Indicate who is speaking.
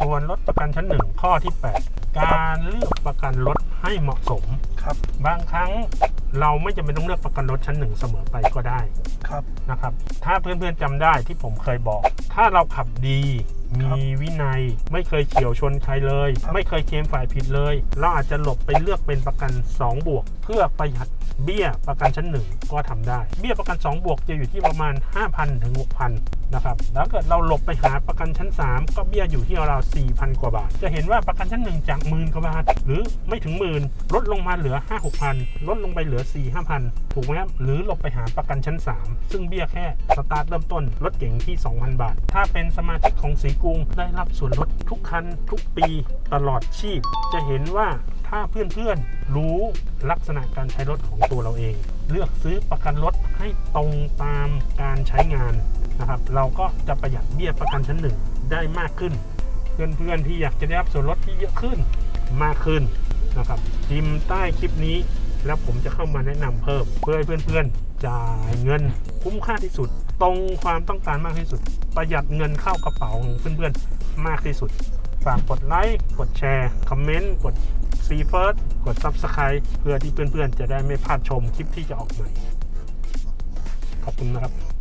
Speaker 1: ส่วนรถประกันชั้นหนึ่งข้อที่ 8 การเลือกประกันรถให้เหมาะสม
Speaker 2: ครับ
Speaker 1: บางครั้งเราไม่จำเป็นต้องเลือกประกันรถชั้นหนึ่งเสมอไปก็ได้
Speaker 2: ครับ
Speaker 1: นะครับ ถ้าเพื่อนๆจำได้ที่ผมเคยบอก ถ้าเราขับดี
Speaker 2: ครั
Speaker 1: มี
Speaker 2: บ
Speaker 1: วินัย ไม่เคยเฉียวชนใครเลย
Speaker 2: ครับ
Speaker 1: ไม่เคยเคลมฝ่ายผิดเลยเราอาจจะหลบไปเลือกเป็นประกัน 2 บวก เพื่อประหยัดเบี้ยประกันชั้นหนึ่งก็ทำได้ เบี้ยประกัน 2 บวกจะอยู่ที่ประมาณ 5,000ถึง6,000นะครับแล้วเกิดเราหลบไปหาประกันชั้น 3 ก็เบี้ยอยู่ที่ราวๆ4,000 กว่าบาท จะเห็นว่าประกันชั้นหนึ่งจากหมื่นกว่าบาท หรือไม่ถึงหมื่นลดลงมาเหลือ 5 6พันลดลงไปเหลือ 4 5พันถูกไหมครับ หรือหลบไปหาประกันชั้น 3 ซึ่งเบี้ยแค่สตาร์ทเริ่มต้นรถเก๋งที่ 2,000 บาท ถ้าเป็นสมาชิกของสีกรุงได้รับส่วนลดทุกคันทุกปีตลอดชีพ จะเห็นว่าถ้าเพื่อนๆรู้ลักษณะการใช้รถของตัวเราเอง เลือกซื้อประกันรถให้ตรงตามการใช้งานนะครับเราก็จะประหยัดเบี้ยประกันชั้นหนึ่งได้มากขึ้น เพื่อนๆที่อยากจะได้รับส่วนลดที่เยอะขึ้นมากขึ้นนะครับพิมพ์ใต้คลิปนี้ แล้วผมจะเข้ามาแนะนำเพิ่ม เพื่อให้เพื่อนๆจ่ายเงินคุ้มค่าที่สุด ตรงความต้องการมากที่สุด ประหยัดเงินเข้ากระเป๋าของเพื่อนๆมากที่สุด ฝากกดไลค์กดแชร์คอมเมนต์กดซีเฟิร์สกด Subscribe เพื่อที่เพื่อนๆ จะได้ไม่พลาดชมคลิปที่จะออกใหม่ ขอบคุณนะครับ